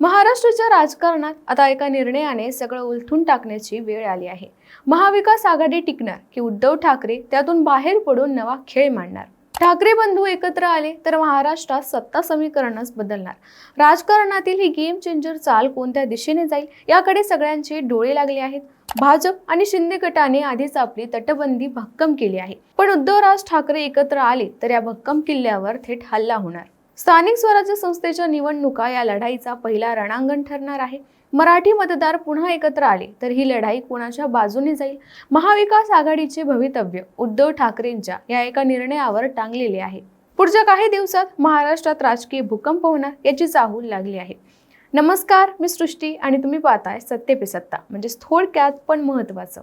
महाराष्ट्राच्या राजकारणात आता एका निर्णयाने सगळं उलथून टाकण्याची वेळ आली आहे. महाविकास आघाडी टिकणार की उद्धव ठाकरे त्यातून बाहेर पडून नवा खेळ मांडणार? ठाकरे बंधू एकत्र आले तर महाराष्ट्रात सत्ता समीकरणच बदलणार. राजकारणातील ही गेम चेंजर चाल कोणत्या दिशेने जाईल याकडे सगळ्यांचे डोळे लागले आहेत. भाजप आणि शिंदे गटाने आधीच आपली तटबंदी भक्कम केली आहे. पण उद्धवराज ठाकरे एकत्र आले तर या भक्कम किल्ल्यावर थेट हल्ला होणार. स्थानिक स्वराज्य संस्थेच्या निवडणुका या लढाईचा पहिला रणांगण ठरणार आहे. मराठी मतदार पुन्हा एकत्र आले तर ही लढाई कोणाच्या बाजूने जाईल? महाविकास आघाडीचे भवितव्य उद्धव ठाकरेंच्या या एका निर्णयावर टांगलेले आहे. पुढच्या काही दिवसात महाराष्ट्रात राजकीय भूकंप होणार याची चाहूल लागली आहे. नमस्कार मी सृष्टी आणि तुम्ही पाहताय सत्य पे सत्ता म्हणजेच थोडक्यात पण महत्वाचं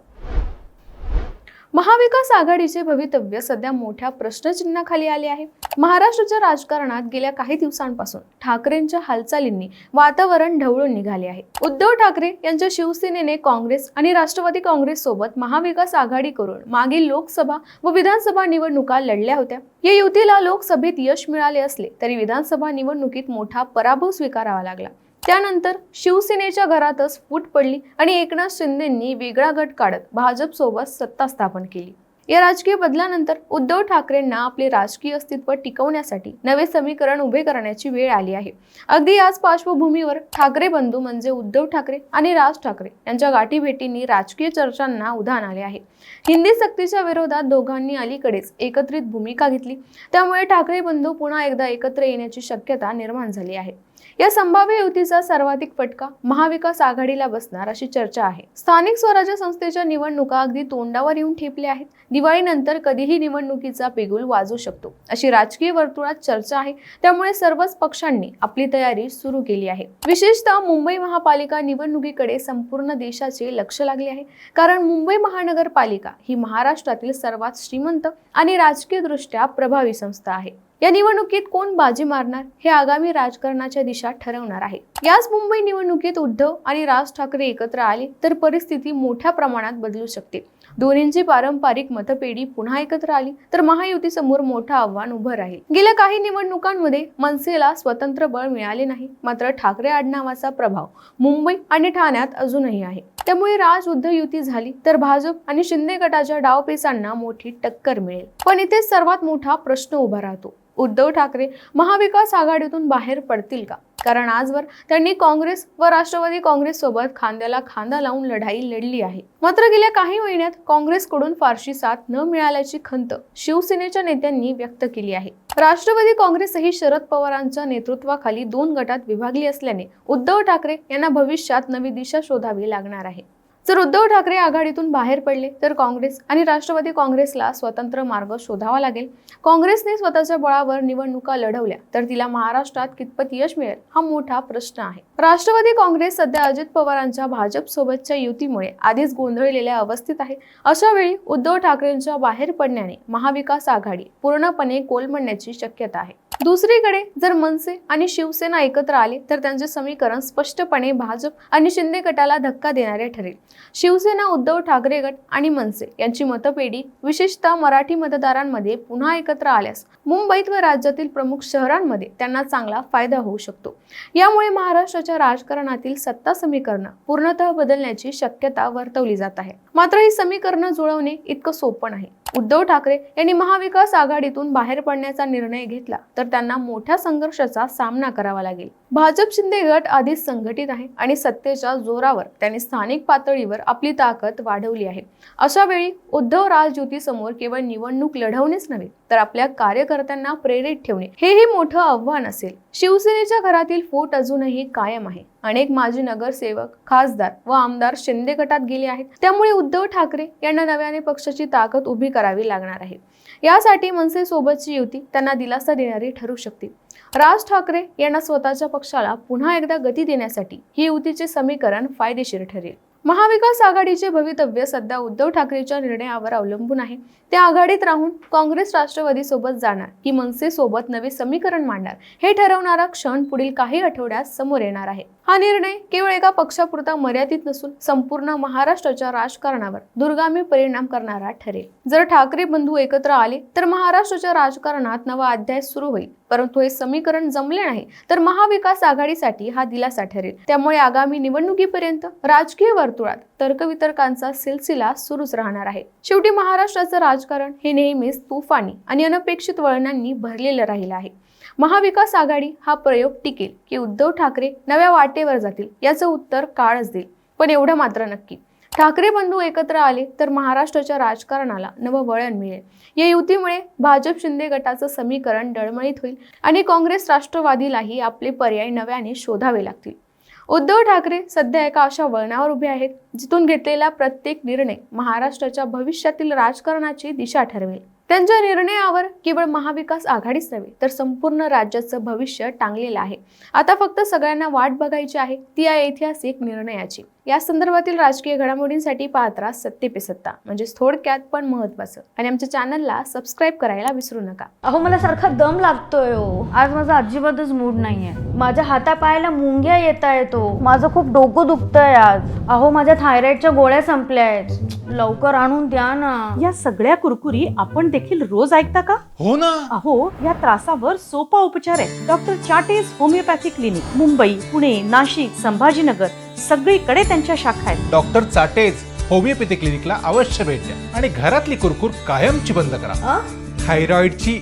महाविकास आघाडीचे भवितव्य सध्या मोठ्या प्रश्नचिन्हाखाली आले आहे. महाराष्ट्राच्या राजकारणात गेल्या काही दिवसांपासून ठाकरेंच्या हालचालींनी वातावरण ढवळून निघाले आहे. उद्धव ठाकरे यांच्या शिवसेनेने काँग्रेस आणि राष्ट्रवादी काँग्रेस सोबत महाविकास आघाडी करून मागील लोकसभा व विधानसभा निवडणुका लढल्या होत्या. या युतीला लोकसभेत यश मिळाले असले तरी विधानसभा निवडणुकीत मोठा पराभव स्वीकारावा लागला. त्यानंतर शिवसेनेच्या घरातच फूट पडली आणि एकनाथ शिंदेंनी वेगळा गट काढत भाजपसोबत सत्ता स्थापन केली. या राजकीय बदलानंतर उद्धव ठाकरेंना आपले राजकीय अस्तित्व टिकवण्यासाठी नवे समीकरण उभे करण्याची वेळ आली आहे. अगदी याच पार्श्वभूमीवर ठाकरे बंधू म्हणजे उद्धव ठाकरे आणि राज ठाकरे यांच्या गाठीभेटींनी राजकीय चर्चांना उधाण आले आहे. हिंदी सक्तीच्या विरोधात दोघांनी अलीकडेच एकत्रित भूमिका घेतली. त्यामुळे ठाकरे बंधू पुन्हा एकदा एकत्र येण्याची शक्यता निर्माण झाली आहे. या संभाव्य युतीचा सर्वाधिक फटका महाविकास आघाडीला बसणार अशी चर्चा आहे. स्थानिक स्वराज्य संस्थेच्या निवडणुका अगदी तोंडावर येऊन ठेपल्या आहेत. दिवाळीनंतर कधीही निवडणुकीचा पिगुल वाजू शकतो. अशी राजकीय वर्तुळात चर्चा आहे. त्यामुळे सर्वच पक्षांनी आपली तयारी सुरू केली आहे. विशेषतः मुंबई महापालिका निवडणुकीकडे संपूर्ण देशाचे लक्ष लागले आहे. कारण मुंबई महानगरपालिका ही महाराष्ट्रातील सर्वात श्रीमंत आणि राजकीय दृष्ट्या प्रभावी संस्था आहे. या निवडणुकीत कोण बाजी मारणार हे आगामी राजकारणाच्या दिशा ठरवणार आहे. याच मुंबई निवडणुकीत उद्धव आणि राज ठाकरे एकत्र आले तर परिस्थिती मोठ्या प्रमाणात बदलू शकते. दोन्हींची पारंपरिक मतपेढी पुन्हा एकत्र आली तर महायुतीसमोर मोठं आव्हान उभं राहील. गेल्या काही निवडणुकांमध्ये मनसेला स्वतंत्र बळ मिळाले नाही मात्र ठाकरे आडनावाचा प्रभाव मुंबई आणि ठाण्यात अजूनही आहे. त्यामुळे राज उद्धव युती झाली तर भाजप आणि शिंदे गटाच्या डावपेचांना मोठी टक्कर मिळेल. पण इथे सर्वात मोठा प्रश्न उभा राहतो. उद्धव ठाकरे महाविकास आघाडीतून बाहेर पडतील का? कारण आजवर त्यांनी काँग्रेस व राष्ट्रवादी काँग्रेस सोबत खांद्याला खांदा लावून लढाई लढली आहे. मात्र गेल्या काही महिन्यात काँग्रेसकडून फारशी साथ न मिळाल्याची खंत शिवसेनेच्या नेत्यांनी व्यक्त केली आहे. राष्ट्रवादी काँग्रेसही शरद पवारांच्या नेतृत्वाखाली दोन गटात विभागली असल्याने उद्धव ठाकरे यांना भविष्यात नवी दिशा शोधावी लागणार आहे. जर उद्धव ठाकरे आघाडीतून बाहेर पडले तर काँग्रेस आणि राष्ट्रवादी काँग्रेसला स्वतंत्र मार्ग शोधावा लागेल. काँग्रेसने स्वतःच्या बळावर निवडणुका लढवल्या तर तिला महाराष्ट्रात कितपत यश मिळेल हा मोठा प्रश्न आहे. राष्ट्रवादी काँग्रेस सध्या अजित पवारांच्या भाजप सोबतच्या युतीमुळे आधीच गोंधळलेल्या अवस्थेत आहे. अशा वेळी उद्धव ठाकरेंच्या बाहेर पडण्याने महाविकास आघाडी पूर्णपणे कोलमडण्याची शक्यता आहे. दुसरीकडे जर मनसे आणि शिवसेना एकत्र आले तर त्यांचे समीकरण स्पष्टपणे भाजप आणि शिंदे गटाला धक्का देणारे ठरेल. शिवसेना उद्धव ठाकरे गट आणि मनसे यांची मतपेढी विशेषतः मराठी मतदारांमध्ये पुन्हा एकत्र आल्यास मुंबईत व राज्यातील प्रमुख शहरांमध्ये त्यांना चांगला फायदा होऊ शकतो. यामुळे महाराष्ट्राच्या राजकारणातील सत्ता समीकरण पूर्णतः बदलण्याची शक्यता वर्तवली जात आहे. मात्र ही समीकरणं जुळवणे इतकं सोपं नाही. उद्धव ठाकरे यांनी महाविकास आघाडीतून बाहेर पडण्याचा निर्णय घेतला तर त्यांना मोठ्या संघर्षाचा सामना करावा लागेल. भाजप शिंदे गट आधीच संघटित आहे आणि सत्तेच्या जोरावर त्यांनी स्थानिक पातळी पातळीवर आपली ताकद वाढवली आहे. अशा वेळी उद्धव राजयुती समोर केवळ निवडणूक लढवणेच नव्हे तर आपल्या कार्यकर्त्यांना प्रेरित ठेवणे हेही मोठं आव्हान असेल. शिवसेनेच्या घरातील फूट अजूनही कायम आहे. अनेक माजी नगरसेवक खासदार व आमदार शिंदे गटात गेले आहेत. त्यामुळे उद्धव ठाकरे यांना नव्याने पक्षाची ताकद उभी करावी लागणार आहे. यासाठी मनसे सोबतची युती त्यांना दिलासा देणारी ठरू शकते. राज ठाकरे यांना स्वतःच्या पक्षाला पुन्हा एकदा गती देण्यासाठी ही युतीचे समीकरण फायदेशीर ठरेल. महाविकास आघाडीचे भवितव्य सध्या उद्धव ठाकरेच्या निर्णयावर अवलंबून आहे. ते आघाडीत राहून काँग्रेस राष्ट्रवादी सोबत जाणार की मनसे सोबत नवे समीकरण मांडणार हे ठरवणारा क्षण पुढील काही आठवड्यात समोर येणार आहे. हा निर्णय केवळ एका पक्षापुरता मर्यादित नसून संपूर्ण महाराष्ट्राच्या राजकारणावर दुर्गामी परिणाम करणारा ठरेल. जर ठाकरे बंधू एकत्र आले तर महाराष्ट्राच्या राजकारणात नवा अध्याय सुरू होईल. परंतु हे समीकरण जमले नाही तर महाविकास आघाडीसाठी हा दिलासा ठरेल. त्यामुळे आगामी निवडणुकीपर्यंत राजकीय वर्तुळात तर्कवितर्कांचा सिलसिला सुरूच राहणार आहे. शेवटी महाराष्ट्राचं राजकारण हे नेहमीच तुफानी आणि अनपेक्षित वळणांनी भरलेलं राहिलं आहे. महाविकास आघाडी हा प्रयोग टिकेल की उद्धव ठाकरे नव्या वाटेवर जातील याचं उत्तर काळच देईल. पण एवढं मात्र नक्की. ठाकरे बंधू एकत्र आले तर महाराष्ट्राच्या राजकारणाला नवं वळण मिळेल. या युतीमुळे भाजप शिंदे गटाचं समीकरण डळमळीत होईल आणि काँग्रेस राष्ट्रवादीलाही आपले पर्याय नव्याने शोधावे लागतील. उद्धव ठाकरे सध्या एका अशा वळणावर उभे आहेत जिथून घेतलेला प्रत्येक निर्णय महाराष्ट्राच्या भविष्यातील राजकारणाची दिशा ठरवेल. त्यांच्या निर्णयावर केवळ महाविकास आघाडीच नव्हे तर संपूर्ण राज्याचं भविष्य टांगलेलं आहे. आता फक्त सगळ्यांना वाट बघायची आहे ती या ऐतिहासिक निर्णयाची. या संदर्भातील राजकीय घडामोडींसाठी पाहत राहा सत्य पे सत्ता म्हणजेच थोडक्यात पण महत्वाचं आणि आमच्या चॅनलला सबस्क्राईब करायला विसरू नका. अहो मला सारखा दम लागतोय हो. आज माझा अजिबातच मूड नाहीये. माझ्या हातापायाला मुंग्या येत येतो माझं खूप डोकं दुखतंय आज. अहो माझ्या थायरॉइडच्या गोळ्या संपल्या आहेत लवकर आणून द्या ना. या सगळ्या कुरकुरी आपण देखील रोज ऐकता का? हो ना. अहो या त्रासावर सोपा उपचार आहे. Doctor चाटेज homeopathy clinic Mumbai Pune Nashik Sambhajinagar सगळीकडे त्यांच्या शाखा आहेत. डॉक्टर चाटेज होमिओपॅथी क्लिनिकला अवश्य भेट द्या आणि घरातली कुरकुर कायमची बंद करा? थायरॉइडची